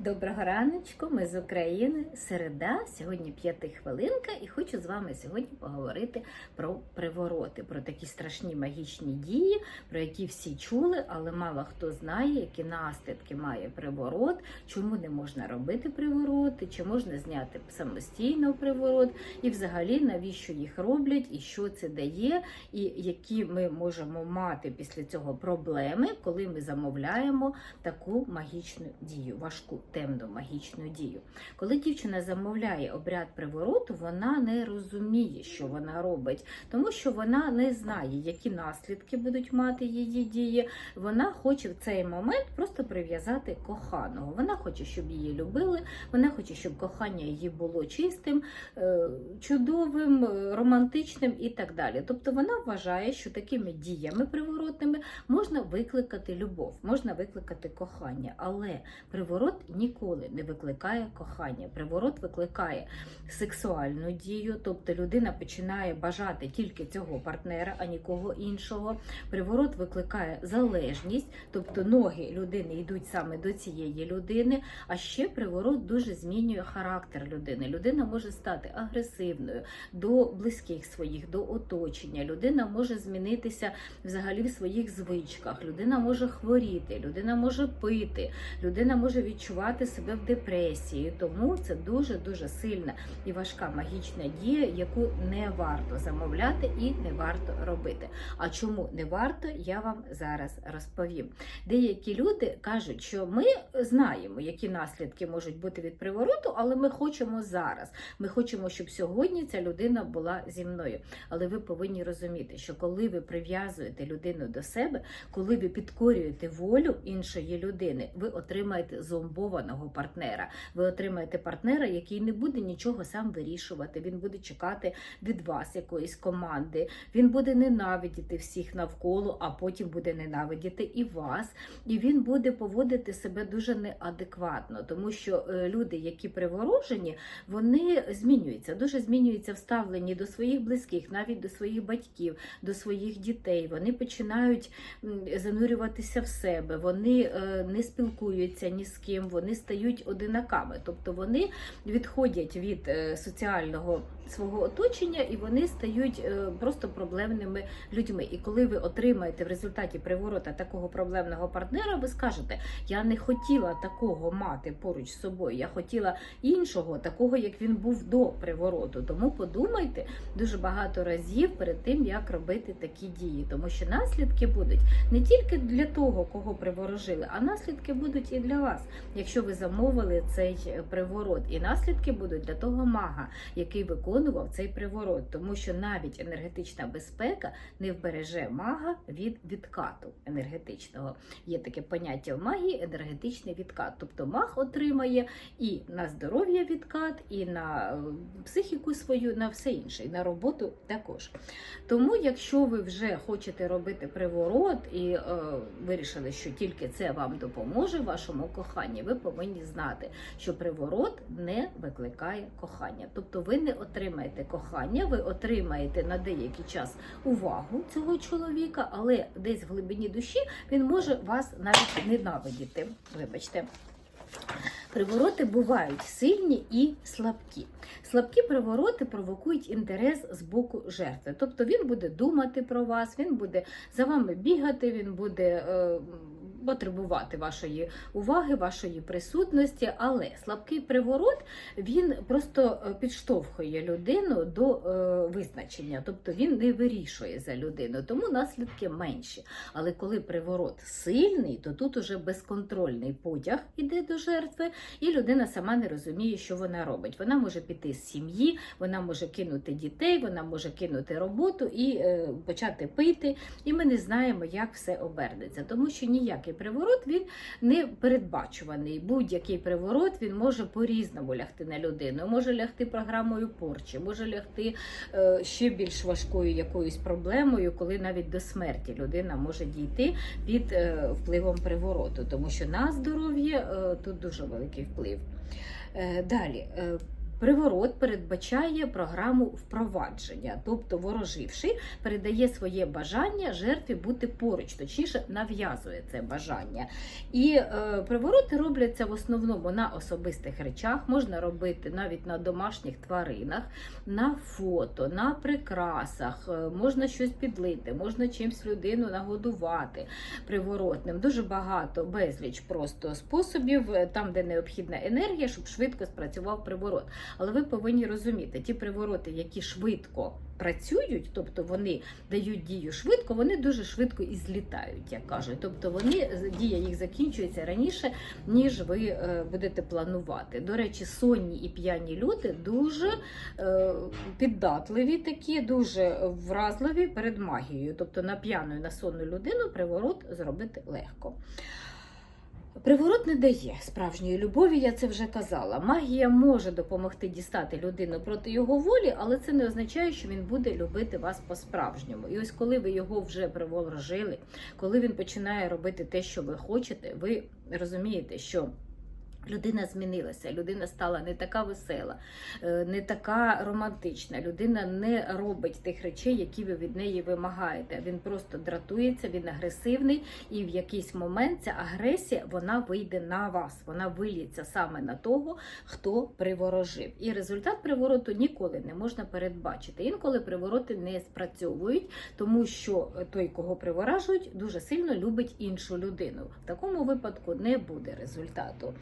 Доброго раночку, ми з України. Середа, сьогодні п'ятихвилинка, і хочу з вами сьогодні поговорити про привороти, про такі страшні магічні дії, про які всі чули, але мало хто знає, які наслідки має приворот, чому не можна робити привороти, чи можна зняти самостійно приворот, і взагалі навіщо їх роблять, і що це дає, і які ми можемо мати після цього проблеми, коли ми замовляємо таку магічну дію, важку темну магічну дію. Коли дівчина замовляє обряд привороту, вона не розуміє, що вона робить, тому що вона не знає, які наслідки будуть мати її дії. Вона хоче в цей момент просто прив'язати коханого. Вона хоче, щоб її любили, вона хоче, щоб кохання її було чистим, е, чудовим, е, романтичним і так далі. Тобто вона вважає, що такими діями приворотними можна викликати любов, можна викликати кохання, але приворот ніколи не викликає кохання. Приворот викликає сексуальну дію, тобто людина починає бажати тільки цього партнера, а нікого іншого. Приворот викликає залежність, тобто ноги людини йдуть саме до цієї людини. А ще приворот дуже змінює характер людини. Людина може стати агресивною до близьких своїх, до оточення. Людина може змінитися взагалі в своїх звичках. Людина може хворіти, людина може пити, людина може відчувати себе в депресії. Тому це дуже дуже сильна і важка магічна дія, яку не варто замовляти і не варто робити. А чому не варто, я вам зараз розповім. Деякі люди кажуть, що ми знаємо, які наслідки можуть бути від привороту, але ми хочемо зараз. Ми хочемо, щоб сьогодні ця людина була зі мною. Але ви повинні розуміти, що коли ви прив'язуєте людину до себе, коли ви підкорюєте волю іншої людини, ви отримаєте зомбованого партнера. Ви отримаєте партнера, який не буде нічого сам вирішувати. Він буде чекати від вас якоїсь команди. Він буде ненавидіти всіх навколо, а потім буде ненавидіти і вас. І він буде поводити себе дуже неадекватно, тому що е, люди, які приворожені, вони змінюються, дуже змінюються в ставленні до своїх близьких, навіть до своїх батьків, до своїх дітей. Вони починають занурюватися в себе, вони е, не спілкуються ні з ким, вони стають одинаками, тобто вони відходять від е, соціального свого оточення і вони стають е, просто проблемними людьми. І коли ви отримаєте в результаті приворота такого проблемного партнера, ви скажете: Я не хотіла такого мати поруч з собою, я хотіла іншого, такого як він був до привороту. Тому подумайте дуже багато разів перед тим, як робити такі дії, тому що наслідки будуть не тільки для того, кого приворожили, а наслідки будуть і для вас, якщо ви замовили цей е, приворот. І наслідки будуть для того мага, який виконував цей приворот, тому що навіть енергетична безпека не вбереже мага від відкату енергетичного. Є таке поняття в магії енергетичний відкат. Тобто маг отримає і на здоров'я відкат, і на е, психіку свою, на все інше, і на роботу також. Тому, якщо ви вже хочете робити приворот і е, вирішили, що тільки це вам допоможе вашому коханні, ви знати, що приворот не викликає кохання. Тобто ви не отримаєте кохання, ви отримаєте на деякий час увагу цього чоловіка, але десь в глибині душі він може вас навіть ненавидіти. Вибачте. Привороти бувають сильні і слабкі. Слабкі привороти провокують інтерес з боку жертви. Тобто він буде думати про вас, він буде за вами бігати, він буде е, потребувати вашої уваги, вашої присутності. Але слабкий приворот він просто е, підштовхує людину до е, визначення, тобто він не вирішує за людину, тому наслідки менші. Але коли приворот сильний, то тут уже безконтрольний потяг іде до жертви, і людина сама не розуміє, що вона робить. Вона може піти з сім'ї, вона може кинути дітей, вона може кинути роботу і е, почати пити. І ми не знаємо, як все обернеться, тому що ніякий приворот він не передбачуваний. Будь-який приворот він може по-різному лягти на людину. Може лягти програмою порчі, може лягти е, ще більш важкою якоюсь проблемою, коли навіть до смерті людина може дійти під е, впливом привороту, тому що на здоров'я е, тут дуже великий вплив. Далі. Приворот передбачає програму впровадження, тобто вороживший передає своє бажання жертві бути поруч, точніше нав'язує це бажання. І е, привороти робляться в основному на особистих речах, можна робити навіть на домашніх тваринах, на фото, на прикрасах, е, можна щось підлити, можна чимсь людину нагодувати приворотним. Дуже багато безліч просто способів, е, там, де необхідна енергія, щоб швидко спрацював приворот. Але ви повинні розуміти, ті привороти, які швидко працюють, тобто вони дають дію швидко, вони дуже швидко і злітають, як кажуть. Тобто вони дія їх закінчується раніше, ніж ви е, будете планувати. До речі, сонні і п'яні люди дуже е, піддатливі, такі, дуже вразливі перед магією. Тобто на п'яну і на сонну людину приворот зробити легко. Приворот не дає справжньої любові, я це вже казала. Магія може допомогти дістати людину проти його волі, але це не означає, що він буде любити вас по-справжньому. І ось коли ви його вже приворожили, коли він починає робити те, що ви хочете, ви розумієте, що. Людина змінилася, людина стала не така весела, е, не така романтична. Людина не робить тих речей, які ви від неї вимагаєте. Він просто дратується, він агресивний, і в якийсь момент ця агресія вона вийде на вас. Вона виліться саме на того, хто приворожив. І результат привороту ніколи не можна передбачити. Інколи привороти не спрацьовують, тому що той, кого приворажують, дуже сильно любить іншу людину. В такому випадку не буде результату.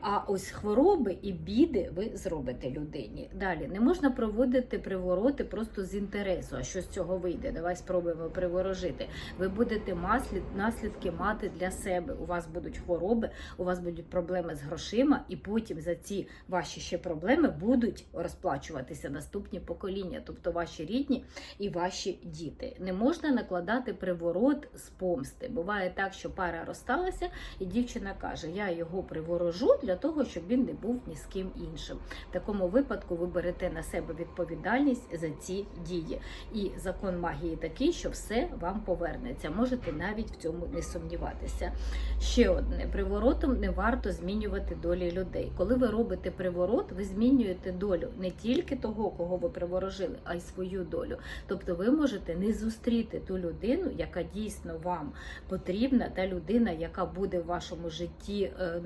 А ось хвороби і біди ви зробите людині. Далі не можна проводити привороти просто з інтересу. А що з цього вийде? Давай спробуємо приворожити. Ви будете наслідки мати для себе. У вас будуть хвороби, у вас будуть проблеми з грошима, і потім за ці ваші ще проблеми будуть розплачуватися наступні покоління, тобто ваші рідні і ваші діти. Не можна накладати приворот з помсти. Буває так, що пара розсталася, і дівчина каже: Я його приворожу для того, щоб він не був ні з ким іншим. В такому випадку ви берете на себе відповідальність за ці дії. І закон магії такий, що все вам повернеться. Можете навіть в цьому не сумніватися. Ще одне: приворотом не варто змінювати долі людей. Коли ви робите приворот, ви змінюєте долю не тільки того, кого ви приворожили, а й свою долю. Тобто ви можете не зустріти ту людину, яка дійсно вам потрібна, та людина, яка буде в вашому житті е,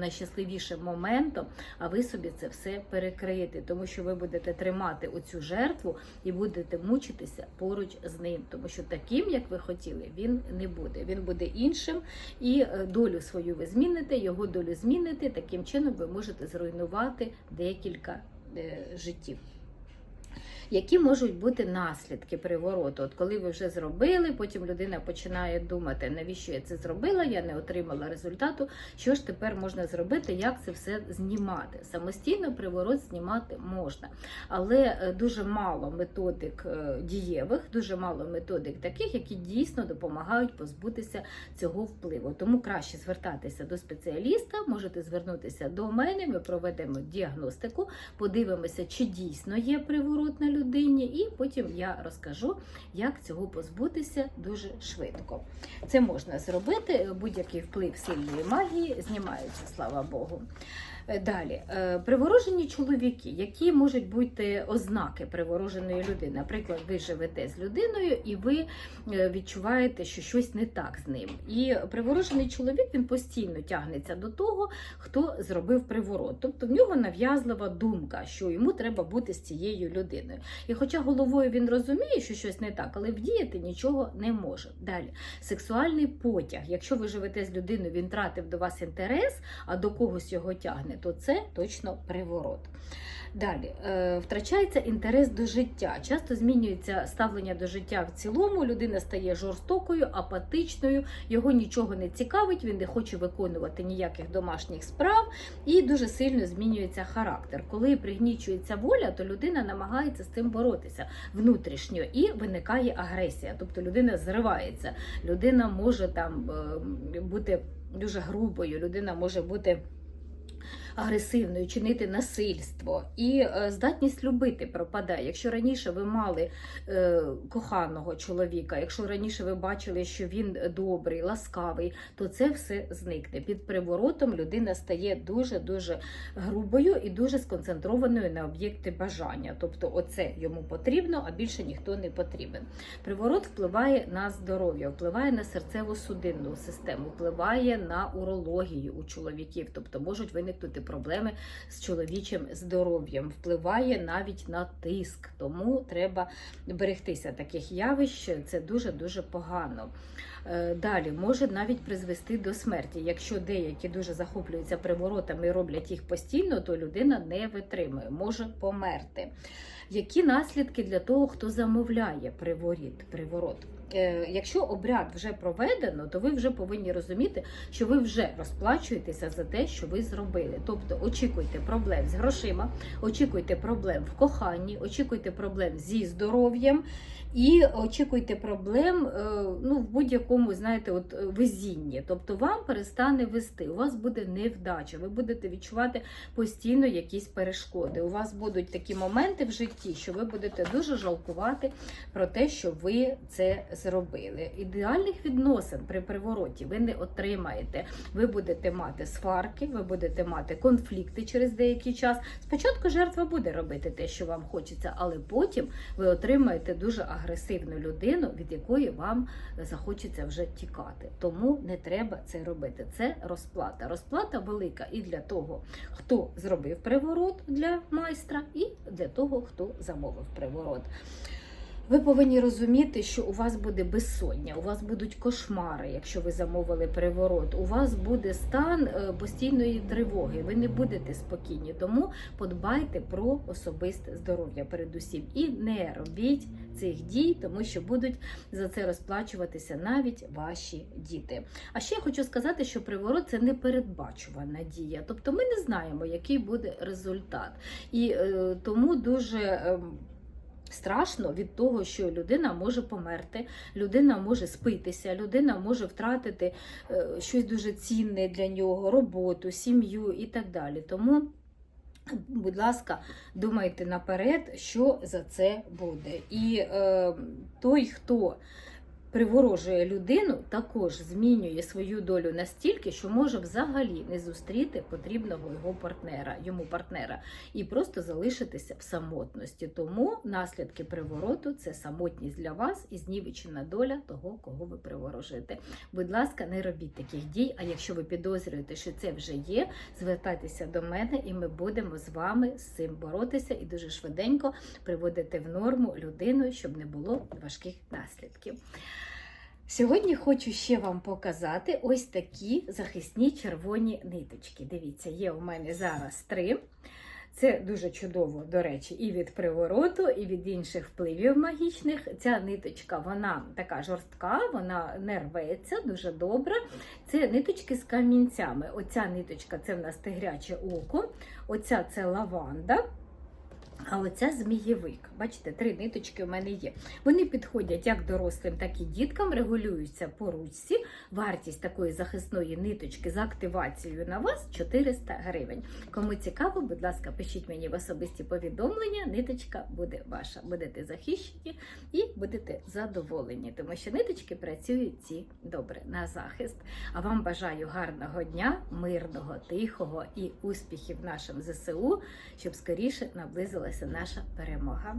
найщасливішим моментом, а ви собі це все перекриєте, тому що ви будете тримати оцю жертву і будете мучитися поруч з ним, тому що таким, як ви хотіли, він не буде. Він буде іншим, і е, долю свою ви зміните, його долю зміните. Таким чином ви можете зруйнувати декілька е, життів. Які можуть бути наслідки привороту? От коли ви вже зробили, потім людина починає думати, навіщо я це зробила, я не отримала результату. Що ж тепер можна зробити, як це все знімати? Самостійно приворот знімати можна, але е, дуже мало методик е, дієвих, дуже мало методик таких, які дійсно допомагають позбутися цього впливу. Тому краще звертатися до спеціаліста, можете звернутися до мене. Ми проведемо діагностику, подивимося, чи дійсно є приворот на людині, і потім я розкажу, як цього позбутися дуже швидко. Це можна зробити, будь-який вплив сильної магії знімається, слава Богу. Е, Далі, Е, приворожені чоловіки, які можуть бути ознаки привороженої людини. Наприклад, ви живете з людиною і ви е, відчуваєте, що щось не так з ним. І приворожений чоловік він постійно тягнеться до того, хто зробив приворот. Тобто в нього нав'язлива думка, що йому треба бути з цією людиною. І хоча головою він розуміє, що щось не так, але вдіяти нічого не може. Далі, сексуальний потяг. Якщо ви живете з людиною, він тратив до вас інтерес, а до когось його тягне, то це точно приворот. Далі е, втрачається інтерес до життя. Часто змінюється ставлення до життя в цілому. Людина стає жорстокою, апатичною, його нічого не цікавить, він не хоче виконувати ніяких домашніх справ і дуже сильно змінюється характер. Коли пригнічується воля, то людина намагається з цим боротися внутрішньо і виникає агресія. Тобто людина зривається, людина може там е, бути дуже грубою, людина може бути агресивною, чинити насильство. І е, здатність любити пропадає. Якщо раніше ви мали е, коханого чоловіка, якщо раніше ви бачили, що він добрий, ласкавий, то це все зникне. Під приворотом людина стає дуже дуже грубою і дуже сконцентрованою на об'єкти бажання. Тобто, оце йому потрібно, а більше ніхто не потрібен. Приворот впливає на здоров'я, впливає на серцево-судинну систему, впливає на урологію у чоловіків, тобто можуть виникнути проблеми з чоловічим здоров'ям, впливає навіть на тиск. Тому треба берегтися таких явищ. Це дуже дуже погано. Е, Далі може навіть призвести до смерті. Якщо деякі дуже захоплюються приворотами і роблять їх постійно, то людина не витримує, може померти. Які наслідки для того, хто замовляє приворіт, приворот? Е, Якщо обряд вже проведено, то ви вже повинні розуміти, що ви вже розплачуєтеся за те, що ви зробили. Тобто очікуйте проблем з грошима, очікуйте проблем в коханні, очікуйте проблем зі здоров'ям. І очікуйте проблем е, ну, в будь-якому, знаєте, от е, везінні. Тобто вам перестане вести, у вас буде невдача, ви будете відчувати постійно якісь перешкоди. У вас будуть такі моменти в житті, що ви будете дуже жалкувати про те, що ви це зробили. Ідеальних відносин при привороті ви не отримаєте. Ви будете мати сварки, ви будете мати конфлікти через деякий час. Спочатку жертва буде робити те, що вам хочеться, але потім ви отримаєте дуже агресивну людину, від якої вам захочеться вже тікати. Тому не треба це робити. Це розплата. Розплата велика і для того, хто зробив приворот для майстра, і для того, хто замовив приворот. Ви повинні розуміти, що у вас буде безсоння, у вас будуть кошмари, якщо ви замовили приворот. У вас буде стан е, постійної тривоги. Ви не будете спокійні. Тому подбайте про особисте здоров'я передусім і не робіть цих дій, тому що будуть за це розплачуватися навіть ваші діти. А ще я хочу сказати, що приворот це непередбачувана дія. Тобто ми не знаємо, який буде результат. І е, тому дуже. Е, Страшно від того, що людина може померти, людина може спитися, людина може втратити е, щось дуже цінне для нього, роботу, сім'ю і так далі. Тому, будь ласка, думайте наперед, що за це буде. І е, той, хто приворожує людину, також змінює свою долю настільки, що може взагалі не зустріти потрібного його партнера, йому партнера, і просто залишитися в самотності. Тому наслідки привороту це самотність для вас і знівечена доля того, кого ви приворожите. Будь ласка, не робіть таких дій. А якщо ви підозрюєте, що це вже є, звертайтеся до мене, і ми будемо з вами з цим боротися і дуже швиденько приводити в норму людину, щоб не було важких наслідків. Сьогодні хочу ще вам показати ось такі захисні червоні ниточки. Дивіться, є у мене зараз три. Це дуже чудово, до речі, і від привороту, і від інших впливів магічних. Ця ниточка, вона така жорстка, вона не рветься, дуже добра. Це ниточки з камінцями. Оця ниточка це в нас тигряче око, оця це лаванда. А оця змієвик. Бачите, три ниточки у мене є. Вони підходять як дорослим, так і діткам, регулюються по ручці. Вартість такої захисної ниточки з активацією на вас 400 гривень. Кому цікаво, будь ласка, пишіть мені в особисті повідомлення. Ниточка буде ваша. Будете захищені і будете задоволені, тому що ниточки працюють ці добре на захист. А вам бажаю гарного дня, мирного, тихого і успіхів нашим ЗСУ, щоб скоріше наблизилася наша перемога.